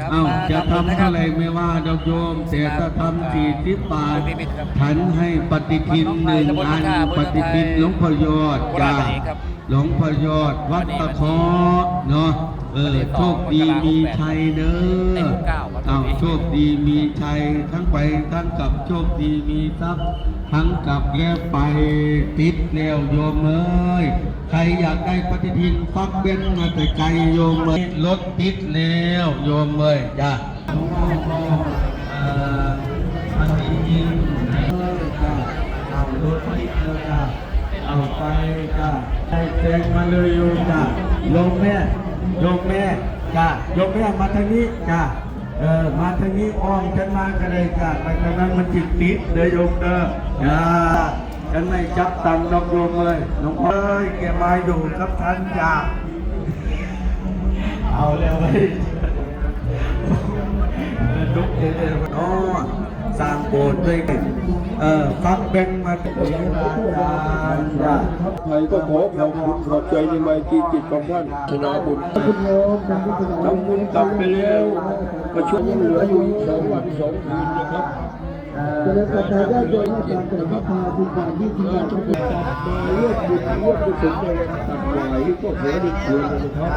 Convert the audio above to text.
ครับเอ้ามาจะทำบุญนะทำครับอะไรไม่ว่าดอกโยมแต่ถ้าทำสี่สิบบาทนิมิตครับฉันให้ปฏิทินหนึ่งอันวัดหนองไผ่ตำบลปท่าฏิทินหลวงพ่อยอดโคราจ้าชนั่นเองครับหลวงพ่อยอดวัดตะเคอเนาะเออโชคดีมีชัยเด้ไอ้ โชคดีมีชัยทั้งไปทั้งกลับโชคดีมีทรัพย์ ทั้งกลับแล้วไปติดแล้วโยมเอ้ยใครอยากได้ปฏิทินฟักเบ้นมาแต่ไกลโยมเอ้ยรถติดแล้วโยมเอ้ยจ้าเอ่อปฏิทินเอ้ารถติดแล้วจ้าเอาไปจ้าให้แจงมาเลยโยมจ้าโยมแม่โยมแม่จ้าโยมแม่มาทางนี้จ้า เออมาทางนี้อ้อมกันมากันเลยค่ะไปทางนั้นมันจิตติดเดยโยมเด้อจ้าฉันไม่จับตังค์ดอกโยมเลยน้องเอ้ยแกมาอยู่ครับท่านจ้าเอาแล้วไป สร้างโบสถ์ด้วยกันเออฟักแบงมาเป็นอาจารย์จ้ะไทยก็ขอขอบคุณขอบใจในไมตรีจิตของท่านชนะบุญทำบุญกลับไปแล้วก็ช่วยยังเหลืออยู่อีกสองวันสองคืนนะครับจะได้กระจายได้โดยอาจารย์จะพาทุกการที่ทีมงานทุกคนมาเลือกบุญเลือกกุศลในวันตัดไหวก็ขอได้คืนนะครับ